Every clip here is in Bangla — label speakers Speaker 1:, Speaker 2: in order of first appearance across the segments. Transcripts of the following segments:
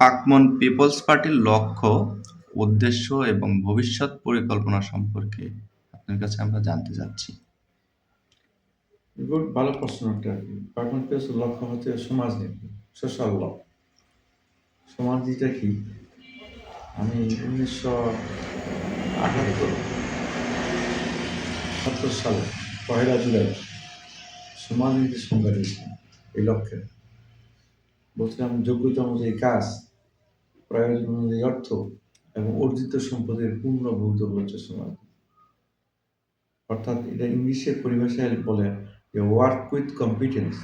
Speaker 1: পাকমন পিপলস পার্টির লক্ষ্য, উদ্দেশ্য এবং ভবিষ্যৎ পরিকল্পনা সম্পর্কে আপনার কাছে আমরা জানতে চাচ্ছি।
Speaker 2: ভালো প্রশ্ন আর কি। লক্ষ্য হচ্ছে সমাজনীতি সোশ্যাল ল। সমাজনীতিটা কি? আমি উনিশশো আটাত্তর আটাত্তর সালে পয়লা জুলাই সমাজনীতির সংজ্ঞা দিয়েছিলাম এই লক্ষ্যে। বলছিলাম যোগ্যতা অনুযায়ী কাজ, প্রয়োজন অনুযায়ী অর্থ এবং অর্জিত সম্পদের পূর্ণ ভৌত সমাজ অর্থাৎ এটা ইংলিশের পরিভাষায় বলে যে work with competence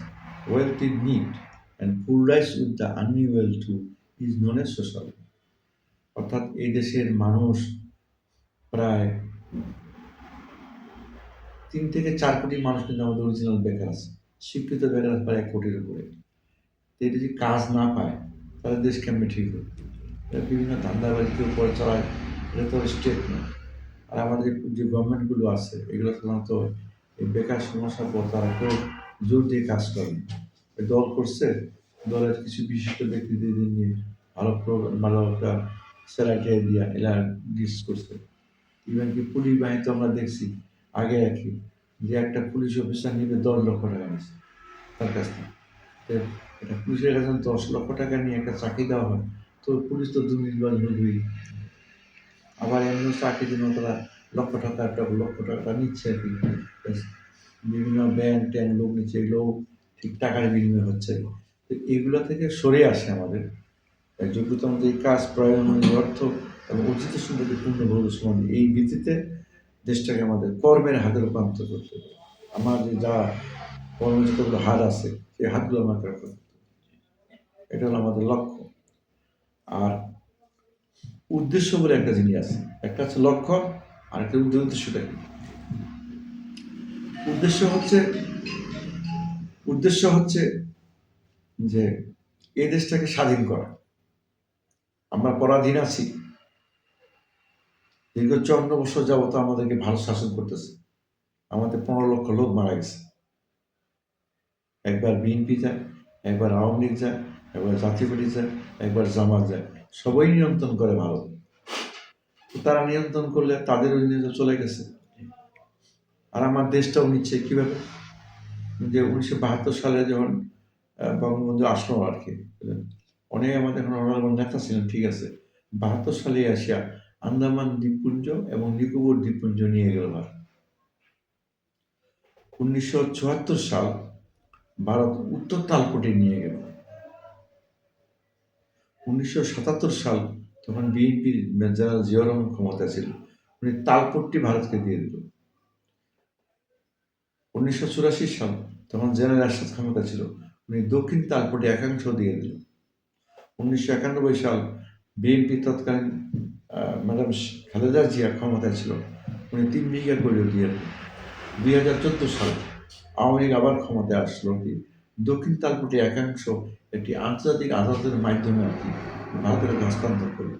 Speaker 2: wealth in need and full rise with the আনইউয়েল to is none a social অর্থাৎ এই দেশের মানুষ প্রায় তিন থেকে চার কোটি মানুষ কিন্তু আমাদের অরিজিনাল বেকার আছে। শিক্ষিত বেকার প্রায় এক কোটির উপরে। এটা যদি কাজ না পায়, তাহলে দেশ কেমনি ঠিক হবে? এটা বিভিন্ন ধান্দাবাজিকে উপরে চালায় এটা তো স্টেট না। আর আমাদের যে গভর্নমেন্টগুলো আছে, এগুলো সাধারণত এই বেকার সমস্যার পর তারা কেউ জোর দিয়ে কাজ করে। দল করছে, দলের কিছু বিশিষ্ট ব্যক্তিদের নিয়ে ভালো প্রোগ্রাম ভালো একটা স্যালারি দিয়া এরা ডিস করছে। ইভেন কি পুলিশ বাহিনীতে আমরা দেখছি, আগে কি, যে একটা পুলিশ অফিসার নিবে দশ লক্ষ টাকা নিচ্ছে তার কাছ থেকে। তো এটা পুলিশের কাছে দশ লক্ষ টাকা নিয়ে একটা চাকরি দেওয়া হয়। তো পুলিশ তো দুর্নীতিবাজ নবী আবার এমনি চাকরির জন্য তারা লক্ষ টাকা একটা লক্ষ টাকা নিচ্ছে আর কি। বিভিন্ন ব্যাংক ট্যাঙ্ক লোক নিচ্ছে, এগুলোও ঠিক টাকার বিনিময় হচ্ছে। তো এগুলো থেকে সরে আসে আমাদের। যোগ্যতা অনুযায়ী কাজ প্রয়োজন অনুযায়ী অর্থ এবং অর্জিত সম্পত্তি পূর্ণভাবে সমান এই ভিত্তিতে দেশটাকে আমাদের কর্মের হাতে রূপান্তর করতে হবে। আমার যে যা কর্মযতগুলো হাত আছে সেই হাতগুলো আমাকে এটা হলো আমাদের লক্ষ্য। আর উদ্দেশ্য বলে একটা জিনিস আছে। একটা হচ্ছে লক্ষ্য আর একটা উদ্দেশ্য উদ্দেশ্যটা কি? উদ্দেশ্য হচ্ছে উদ্দেশ্য হচ্ছে যে এই দেশটাকে স্বাধীন করা। আমরা পরাধীন আছি। দীর্ঘ চুয়ান্ন বছর যাবত আমাদেরকে ভারত শাসন করতেছে। আমাদের পনেরো লক্ষ লোক মারা গেছে। একবার বিএনপি যায়, একবার আওয়ামী লীগ যায়, একবার জাতীয় পার্টি যায়, একবার জামাত যায়। সবাই নিয়ন্ত্রণ করে ভারত। তারা নিয়ন্ত্রণ করলে তাদের অধীনে চলে গেছে। আর আমার দেশটাও নিচ্ছে কীভাবে? যে উনিশশো বাহাত্তর সালে যখন বঙ্গবন্ধু আসলো আর কি? অনেক আমাদের এখন অনারেবল নেতা ছিলেন, ঠিক আছে। বাহাত্তর সালে আসিয়া আন্দামান দ্বীপপুঞ্জ এবং নিকোবর দ্বীপপুঞ্জ নিয়ে গেল উনিশশো চুয়াত্তর সাল ভারত উত্তর তালকোটে নিয়ে গেল। উনিশশো সাতাত্তর সাল তখন বিএনপির জেনারেল জিয়া রহমান ক্ষমতা ছিল। উনি তালপট্টি ভারতকে দিয়ে দিল। উনিশশো চুরাশি সাল তখন জেনারেল আরশাদ ক্ষমতা ছিল। উনি দক্ষিণ তালপটে একাংশ দিয়ে দিল। উনিশশো একানব্বই সাল বিএনপি তৎকালীন ম্যাডাম খালেদা জিয়া ক্ষমতায় ছিল। উনি তিন বিঘা করে দিয়ে দুই হাজার চোদ্দ সাল আওয়ামী লীগ আবার ক্ষমতায় আসলো কি? দক্ষিণ তালপটে একাংশ একটি আন্তর্জাতিক আদালতের মাধ্যমে আর কি ভারতের হস্তান্তর করল।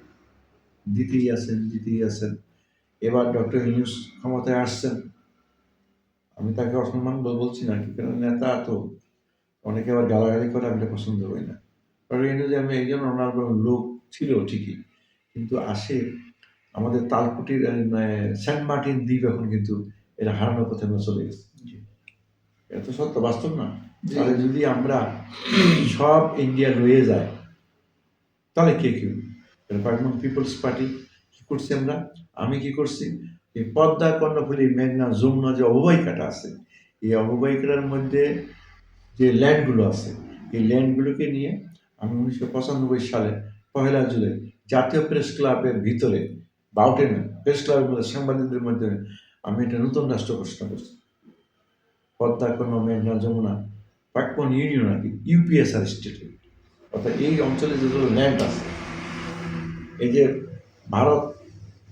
Speaker 2: দিতেই আছেন দিতেই আছেন। এবার ডক্টর ইউনুস ক্ষমতায় আসছেন। আমি তাকে অসম্মান বলছি না কি কারণ নেতা তো অনেকে আবার গালাগালি করে, আমি পছন্দ করি না। এই যে আমি একজন ওনার লোক ছিল ঠিকই, কিন্তু আসে আমাদের তালকুটির সেন্ট মার্টিন দ্বীপ এখন কিন্তু এটা হারানোর পথে চলে গেছে। এটা তো সত্য বাস্তব না তাহলে যদি আমরা সব ইন্ডিয়া রয়ে যায় তাহলে কে কি পার্টনার পিপলস পার্টি কি করছি আমরা? আমি কি করছি? এই পদ্মা কর্ণফুলী মেঘনা যমুনা যে অববাহিকাটা আছে এই অববাহিকাটার মধ্যে যে ল্যান্ডগুলো আছে এই ল্যান্ডগুলোকে নিয়ে আমি উনিশশো পঁচানব্বই সালে পহেলা জুলাই জাতীয় প্রেস ক্লাবের ভিতরে বাউটেন প্রেস ক্লাবের মধ্যে সাংবাদিকদের মধ্যে আমি একটা নতুন রাষ্ট্র ঘোষণা করছি। পদ্মা কর্ণ মেঘনা যমুনা প্রাক্তন ইউনিয়ন আর কি ইউপিএসআর স্টেটে অর্থাৎ এই অঞ্চলে যেগুলো ল্যান্ড আছে এই যে ভারত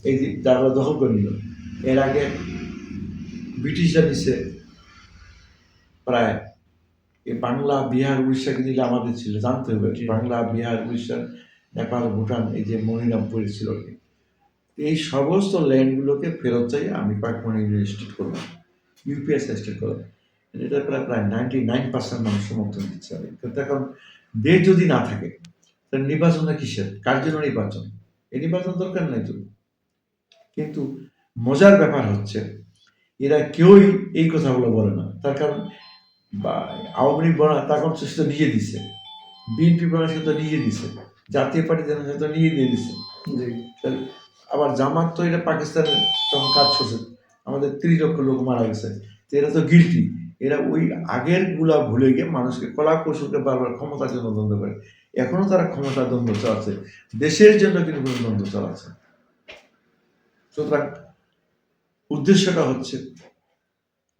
Speaker 2: এই যে জায়গা দখল করে নিল এর আগে ব্রিটিশরা নিচ্ছে প্রায় এই বাংলা বিহার উড়িষ্যাকে দিলে আমাদের ছিল জানতে হবে। বাংলা বিহার উড়িষ্যা নেপাল ভুটান এই যে মনিরামপুর ছিল এই সমস্ত ল্যান্ডগুলোকে ফেরত চাই আমি পাকমনি স্টেট করলাম ইউপিএস স্টেট করলাম। এটা প্রায় প্রায় নাইনটি নাইন পার্সেন্ট মানুষ সমর্থন দিচ্ছে। কিন্তু এখন দেশ যদি না থাকে তাহলে নির্বাচনটা কিসের? কার জন্য নির্বাচন? এই নির্বাচন দরকার নাই তো। কিন্তু মজার ব্যাপার হচ্ছে এরা কেউই এই কথাগুলো বলে না। তার কারণ বা আওয়ামী লীগ বলা তার কারণ সে নিজে দিছে। বিএনপি বলা সে তো নিজে দিছে। জাতীয় পার্টি যেন সে তো নিজে দিয়ে দিছে। আবার জামাত তো এটা পাকিস্তানের তখন কাজ করছে আমাদের ত্রিশ লক্ষ লোক মারা গেছে। তো এরা তো গিলটি এরা ওই আগেরগুলা ভুলে গিয়ে মানুষকে কলা কৌশলকে বারবার ক্ষমতার জন্য দ্বন্দ্ব করে। এখনও তারা ক্ষমতার দ্বন্দ্ব চালাচ্ছে। দেশের জন্য কিন্তু কোনো দ্বন্দ্ব চালাচ্ছে সুতরাং উদ্দেশ্যটা হচ্ছে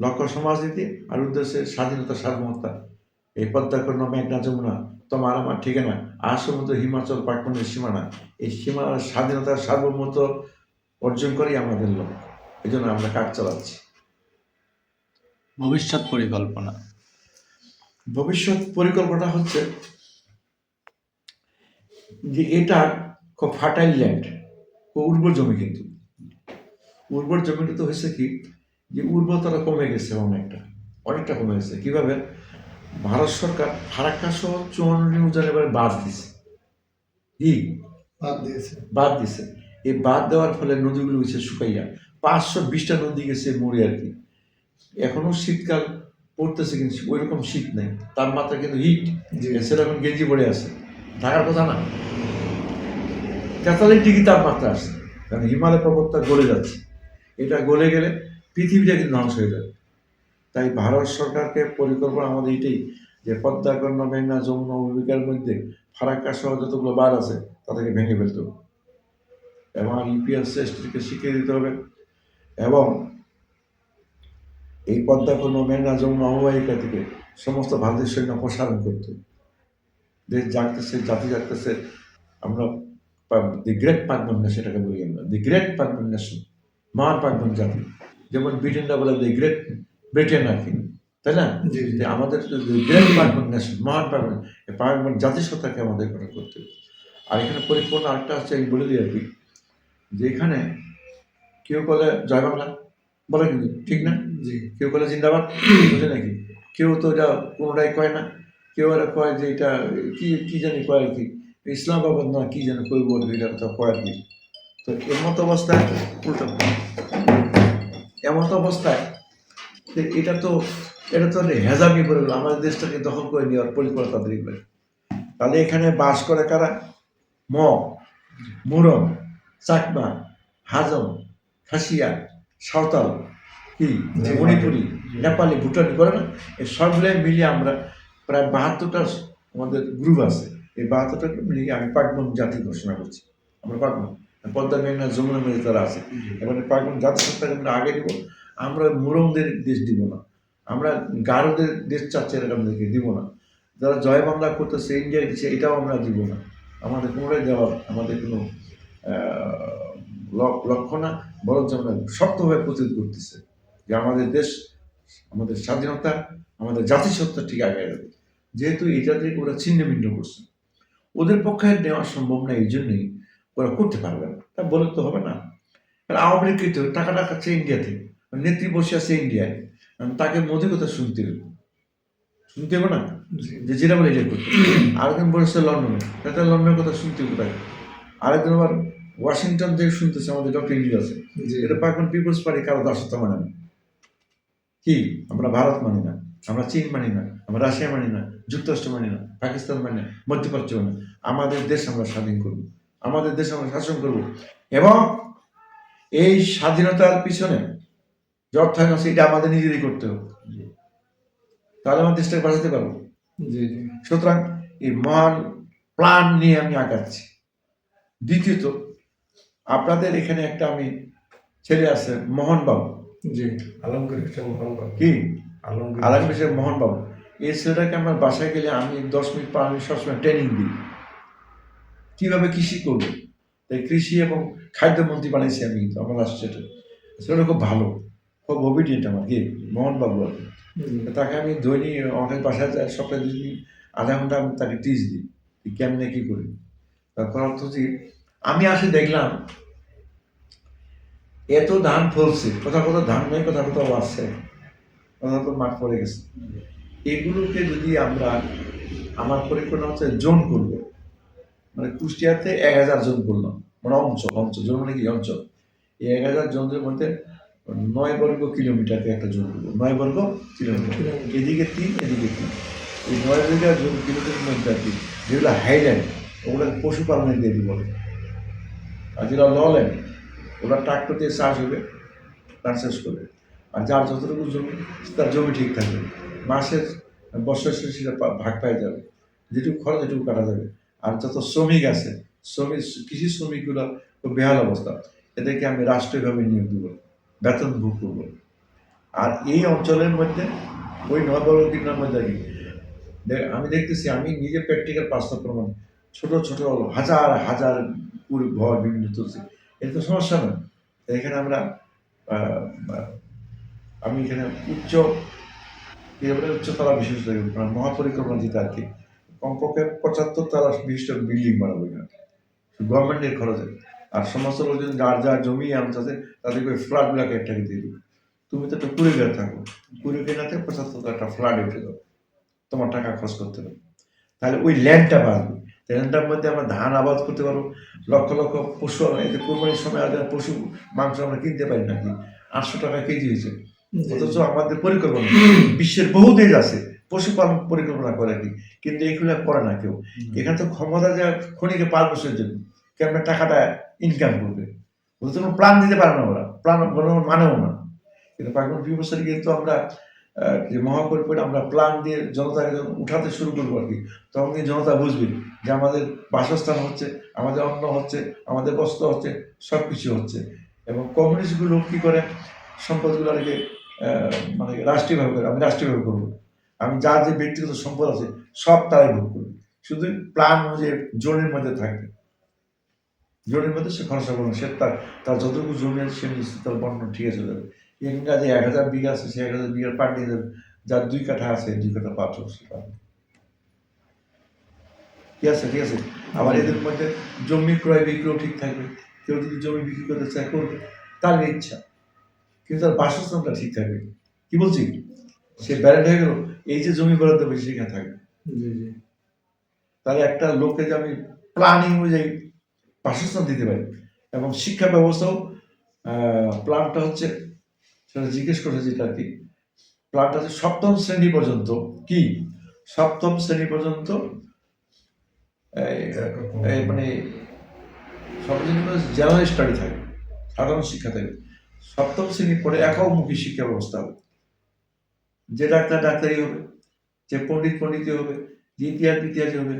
Speaker 2: লক্ষ্য সমাজনীতি আর উদ্দেশ্যে স্বাধীনতা সার্বভৌমতা এই পদ্মা কন্যা মেঘনা যমুনা। তোমার আমার ঠিকানা। আর সমুদ্র, হিমাচল পাটমনের সীমানা। এই সীমানার স্বাধীনতার সার্বভৌমত্ব অর্জন করেই আমাদের লক্ষ্য। এই জন্য আমরা কাজ চালাচ্ছি।
Speaker 1: ভবিষ্যৎ পরিকল্পনা।
Speaker 2: ভবিষ্যৎ পরিকল্পনা হচ্ছে যে এটা খুব ফার্টাইল ল্যান্ড উর্বর জমি কিন্তু। উর্বর জমিটা তো হয়েছে কি যে উর্বরতা কমে গেছে অনেকটা অনেকটা কমে গেছে। কীভাবে? ভারত সরকার ফারাক্কা সহ চুয়ান্ন উজান এবারে বাদ দিছে কি?
Speaker 3: বাদ দিয়েছে।
Speaker 2: বাদ দিছে এই বাদ দেওয়ার ফলে নদীগুলো হয়েছে শুকাইয়া পাঁচশো বিশটা নদী গেছে মরে আর কি। এখনও শীতকাল পড়তেছে কিন্তু ওই রকম শীত নেই। তাপমাত্রা কিন্তু হিট সেরকম গেঞ্জি পড়ে আছে। ঢাকার কথা না। তেতাল্লিশ ডিগ্রি তাপমাত্রা আছে কারণ হিমালয় পর্বতটা গলে যাচ্ছে। এটা গলে গেলে পৃথিবীটা কিন্তু ধ্বংস হয়ে যাবে। তাই ভারত সরকারকে পরিকল্পনা আমাদের এটাই যে পদ্মা কন্যা মেঘনা যমুনা ভূমিকার মধ্যে ফারাক্কা সহ যতগুলো বার আছে তাদেরকে ভেঙে ফেলতে হবে। এবং ইপিএস এসটিকে শিখিয়ে দিতে হবে। এবং এই পদ্মা কন্যা মেঘনা যমুনা অববাহিকা থেকে সমস্ত ভারতীয় সৈন্য প্রসারণ করতে। দেশ জাগতেছে জাতি জাগতেছে। আমরা দি গ্রেট পাকবন সেটাকে বলি আমরা। দি গ্রেট পাকবন নেশন মহান পাকবন জাতি। যেমন ব্রিটেনরা বলে দি গ্রেট ব্রিটেন আর কি তাই না? যে আমাদের গ্রেট পাকবন নেশন মহান পাকবন এই পাকবন জাতিসত্তাকে আমাদের গঠন করতে হবে। আর এখানে পরিকল্পনা আরেকটা হচ্ছে আমি বলে দিই আর কি যে এখানে কেউ বলে জয় বাংলা। বলে কিন্তু ঠিক না?
Speaker 3: জি।
Speaker 2: কেউ বলে জিন্দাবাদ বুঝে নাকি? কেউ তো এটা কোনোটাই কয় না। কেউ এরা কয় যে এটা কি কি জানি কয় আর কি? ইসলামাবাদ না কি জানি কই বল এটা কথা কয় আর কি? তো এমত অবস্থায় উল্টো। এমত অবস্থায় এটা তো এটা তো হেজামি পড়ে গেল আমাদের দেশটাকে দখল করে নেওয়ার পরিকল্পনা তাদের এগুলো। তাহলে এখানে বাস করে কারা? ম মুরম চাকমা হাজম খাসিয়া সাঁওতাল কি। মণিপুরি নেপালি ভুটানি করে না এই সবগুলোই মিলিয়ে আমরা প্রায় বাহাত্তরটা আমাদের গ্রুপ আছে। এই বাহাত্তরটা মিলিয়ে আমি পাকবন জাতি ঘোষণা করছি। আমরা পাকবন পদ্মা মেঘনা যমুনা মেঘে তারা আছে। এবারে পাকবন জাতিসত্তাকে আমরা আগে দিব। আমরা মুরমদের দেশ দিব না। আমরা গারোদের দেশ চাচ্ছে এরকমদেরকে দিব না। যারা জয় বাংলা করতেছে ইন্ডিয়া দিচ্ছে এটাও আমরা দিব না। আমাদের কোনোটাই দেওয়ার আমাদের কোনো লক্ষ্য না বরঞ্চ আমরা শক্তভাবে প্রতিরোধ করতেছে যে আমাদের দেশ আমাদের স্বাধীনতা আমাদের জাতিসত্তা ঠিক আগে যাবে। যেহেতু এটা থেকে ওরা ছিন্ন ভিন্ন করছে। ওদের পক্ষে নেওয়া সম্ভব না এই জন্যই ওরা করতে পারবে না। তা বলে তো হবে না। আওয়ামী লীগ কিন্তু টাকাটা খাচ্ছে ইন্ডিয়াতে। নেত্রী বসে আছে ইন্ডিয়ায়। তাকে মোদি কথা শুনতে হবে শুনতে হবে না? যে যেটা বলে এটা করতে। আরেকজন বলেছে লন্ডনে। তাতে লন্ডনের কথা শুনতে হবে তাকে। আরেকজন আবার ওয়াশিংটন থেকে শুনতেছে আমাদের ডক্টর ইন্ডিয়া আছে। এটা পাকিস্তান পিপলস পার্টি কারও দাসত্ব মানে না। কি? আমরা ভারত মানি না আমরা চীন মানি না আমরা রাশিয়া মানি না যুক্তরাষ্ট্র মানি না পাকিস্তান মানি না মধ্যপ্রাচ্য মানি না। আমাদের দেশ আমরা স্বাধীন করব আমাদের দেশ আমরা শাসন করব। এবং এই স্বাধীনতার পিছনে যে অর্থায়ন আছে এটা আমাদের নিজেরই করতে হবে। তাহলে আমার দেশটাকে বাঁচাতে পারব? সুতরাং এই মহান প্ল্যান নিয়ে আমি আগাচ্ছি। দ্বিতীয়ত আপনাদের এখানে একটা আমি ছেলে আছে মোহনবাবু।
Speaker 3: জি আলমগীর হোসেন মোহনবাবু।
Speaker 2: কি?
Speaker 3: আলমগীর
Speaker 2: আলাম বিষয় মোহনবাবু। এই ছেলেটাকে আমার বাসায় গেলে আমি দশ মিনিট পর আমি সবসময় ট্রেনিং দিই। কীভাবে কৃষি করব? তাই কৃষি এবং খাদ্যমন্ত্রী বানাইছি আমি কিন্তু আমার রাষ্ট্রটা ছেলেটা খুব ভালো খুব অবিডিয়েন্ট আমার কি? মোহনবাবু আর তাকে আমি দৈনিক অনেক বাসায় যাই সপ্তাহে দুই দিন আধা ঘণ্টা আমি তাকে টিচ দিই কেমনে কী করি। তার অর্থ কি, আমি আসে দেখলাম এত ধান ফলছে কোথাও কোথাও ধান নেই কোথাও কোথাও আসছে কোথাও তো মাঠ পড়ে গেছে। এগুলোকে যদি আমরা আমার পরিকল্পনা হচ্ছে জোন করব। মানে কুষ্টিয়াতে এক হাজার জন করলাম। মানে অঞ্চল অঞ্চল জন মানে কি? অঞ্চল এই এক হাজার জনের মধ্যে নয় বর্গ কিলোমিটারকে একটা জোন করব। নয় বর্গ কিলোমিটার। এদিকে তিন এদিকে তিন। এই নয় বিঘা জন কিলোমিটার মধ্যে আর কি যেগুলো হাইল্যান্ড ওগুলো পশুপালনের দেবী। বলে আর যেটা লল্যান্ড ওরা ট্রাক্টর দিয়ে চাষ হবে তার শেষ করবে। আর যার যতটুকু জমি, তার জমি ঠিক থাকবে। মাসের বছর শেষে সেটা ভাগ পাই যাবে। যেটুকু খরচ এটুকু কাটা যাবে। আর যত শ্রমিক আছে, শ্রমিক, কৃষি শ্রমিকগুলো খুব বেহাল অবস্থা। এদেরকে আমি রাষ্ট্রীয়ভাবে নিয়োগ দেবো, বেতন ভোগ করব। আর এই অঞ্চলের মধ্যে, ওই নবর্গ কিলোর মধ্যে আমি দেখতেছি, আমি নিজে প্র্যাকটিক্যাল বাস্তব প্রমাণ। ছোট ছোট, হাজার হাজার কুড়ি ঘর বিভিন্ন তুলছি। এটা তো সমস্যা নয় এখানে আমরা আমি এখানে উচ্চ উচ্চতলা বিশিষ্ট মানে মহাপরিকল্পনা যেটা আর কি, কমপক্ষে পঁচাত্তর তলা বিশিষ্ট বিল্ডিং বানাবো এখানে। গভর্নমেন্টের খরচে। আর সমস্ত লোকজন যার যার জমি আছে তাদেরকে ওই ফ্ল্যাটগুলোকে একটাকে দিয়ে দেবে। তুমি তো একটা কুড়ি গেলে থাকো কুড়ি গেলাতে পঁচাত্তর একটা ফ্ল্যাট উঠে যাবে। তোমার টাকা খরচ করতে হবে। তাহলে ওই ল্যান্ডটা বাঁচবে ল্যান্ডটার মধ্যে আমরা ধান আবাদ করতে পারব। লক্ষ লক্ষ পশু এই যে কোরবানির সময় আর পশু মাংস আমরা কিনতে পারি নাকি আটশো টাকা কেজি হয়েছে। অথচ আমাদের পরিকল্পনা বিশ্বের বহু দেশ আছে পশুপালন পরিকল্পনা করে আর কি? কিন্তু এগুলো করে না কেউ। এখানে তো ক্ষমতা যায় খনিকে পাঁচ বছরের জন্য। কেমন টাকাটা ইনকাম করবে। ওদের কোনো প্ল্যান দিতে পারে না ওরা। প্ল্যান কোনো মানেও না। কিন্তু পাঁচজন দুই বছর কিন্তু আমরা যে মহাপরিপরে আমরা প্ল্যান দিয়ে জনতাকে যখন উঠাতে শুরু করব আর কি তখন জনতা বুঝবে। যে আমাদের বাসস্থান হচ্ছে, আমাদের অন্ন হচ্ছে, আমাদের বস্ত্র হচ্ছে সব কিছু হচ্ছে। এবং কমিউনিস্টগুলো কী করে সম্পদগুলো আর মানে রাষ্ট্রীয়ভাবে করে, আমি রাষ্ট্রীয়ভাবে করব। আমি যার যে ব্যক্তিগত সম্পদ আছে, সব তারাই ভোগ করবে। শুধু প্ল্যান অনুযায়ী জোনের মধ্যে থাকবে। জোনের মধ্যে সে খরচা করবে সে তার তার যতটুকু জমি আছে, সে নিশ্চিত তার বন্টন ঠিক আছে যাবে। যে এক হাজার বিঘা আছে, সে এক হাজার বিঘার পাট নিয়ে যাবে যার দুই কাঠা আছে, দুই কাঠা পাট সে পাবে। ঠিক আছে ঠিক আছে? আবার এদের মধ্যে জমি ক্রয় বিক্রয় ঠিক থাকবে। কেউ যদি জমি বিক্রি করতে চায় করবে। তার ইচ্ছা। কিন্তু তার বাসস্থানটা ঠিক থাকবে কি বলছি? সে ব্যারেন্ট হয়ে গেল। এই যে জমি বরাদ্দ হবে সেখানে থাকবে। তাহলে একটা লোককে যে আমি প্ল্যানিং অনুযায়ী বাসস্থান দিতে পারি। এবং শিক্ষা ব্যবস্থাও প্ল্যানটা হচ্ছে সেটা জিজ্ঞেস করেছে যেটা আর কি। প্ল্যানটা হচ্ছে সপ্তম শ্রেণি পর্যন্ত। কি? সপ্তম শ্রেণি পর্যন্ত মানে সর্বজনীন জেনারেল স্টাডি থাকে সাধারণ শিক্ষা থাকে। সপ্তম শ্রেণির পরে একমুখী শিক্ষা ব্যবস্থা হবে। যে ডাক্তার ডাক্তারি হবে যে পণ্ডিত পণ্ডিতই হবে যে ইতিহাস ইতিহাস হবে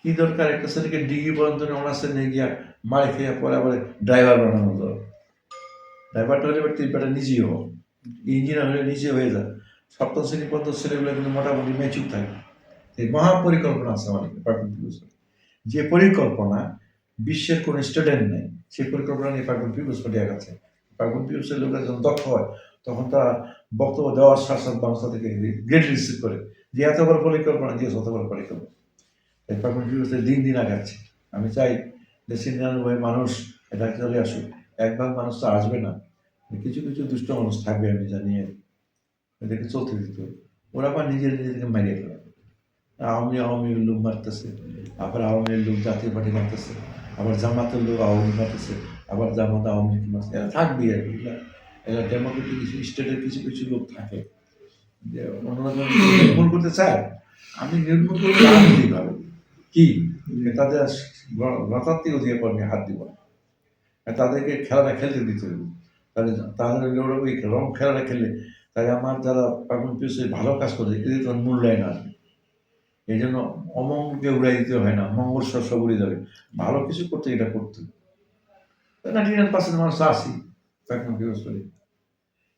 Speaker 2: কি দরকার একটা ছেলেকে ডিগ্রি পর্যন্ত অনার্সে নিয়ে গিয়া মারে খেয়ে পরে আবার ড্রাইভার বানানো দরকার ড্রাইভারটা হলে এবার তিনটা নিজেই হোক ইঞ্জিনিয়ার হলে নিজে হয়ে যায় সপ্তম শ্রেণি পর্যন্ত ছেলেগুলো কিন্তু মোটামুটি ম্যাচুর থাকে। এই মহাপরিকল্পনা আছে আমাদের পিউসের যে পরিকল্পনা বিশ্বের কোনো স্টুডেন্ট নেই, সেই পরিকল্পনা নিয়ে প্রাক্তন পিউস দেওয়া গেছে প্রাক্তন পিউসের লোকরা যখন দক্ষ হয়, তখন তারা বক্তব্য দেওয়ার সাথে সাথে থেকে গ্রেড রিসিভ করে যে এত বড় পরিকল্পনা দিয়েছে অত বড় পরিকল্পনা। তাই প্রাক্তন পিউসের দিন দিন আগাচ্ছে। আমি চাই দেশের নিরানব্বই মানুষ এটা চলে আসুক। এক ভাগ মানুষ তো আসবে না। কিছু কিছু দুষ্ট মানুষ থাকবে, আমি জানি। এদেরকে চলতে দিতে ওরা আবার নিজের নিজেদেরকে মারিয়ে ফেলে আওয়ামী আওয়ামী লোক মারতেছে। আবার আওয়ামী লোক জাতীয় পার্টি মারতেছে, আবার জামাতের লোক আওয়ামী মারতেছে, আবার জামাত আওয়ামী লীগ মারতেছে। এরা থাকবেই আর কি এরা ডেমোক্রেটিক কিছু, স্টেটের কিছু কিছু লোক থাকে। যে অন্যরা নির্মূল করতে চায়, আমি নির্মূল করতে রাজনৈতিকভাবে কি? তাদের গণতান্ত্রিক অধিকার নিয়ে হাত দিব তাদেরকে খেলাটা খেলতে দিতে হবে। তাহলে ওরা ওই রং খেলাটা খেললে তাই আমার যারা পাগল পিছিয়ে ভালো কাজ করে এদের তখন মূল্যায়ন আসবে। এই জন্য অমঙ্গলকে উড়াই দিতে হয় না, মঙ্গল সব উড়ে যাবে। ভালো কিছু করতে এটা করতে নাইনটি নাইন পার্সেন্ট মানুষ আসি করে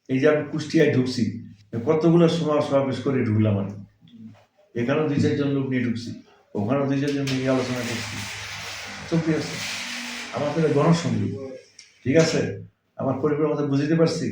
Speaker 2: এই যে আমি কুষ্টিয়ায় ঢুকছি, কতগুলো সমাজ সমাবেশ করে ঢুকলাম আমি। এখানেও দুই চারজন লোক নিয়ে ঢুকছি, ওখানেও দুই চারজন নিয়ে আলোচনা করছি। চলতে আছে? এটা গণসংগীত ঠিক আছে? আমার পরিবার আমাদের বুঝতে পারছি?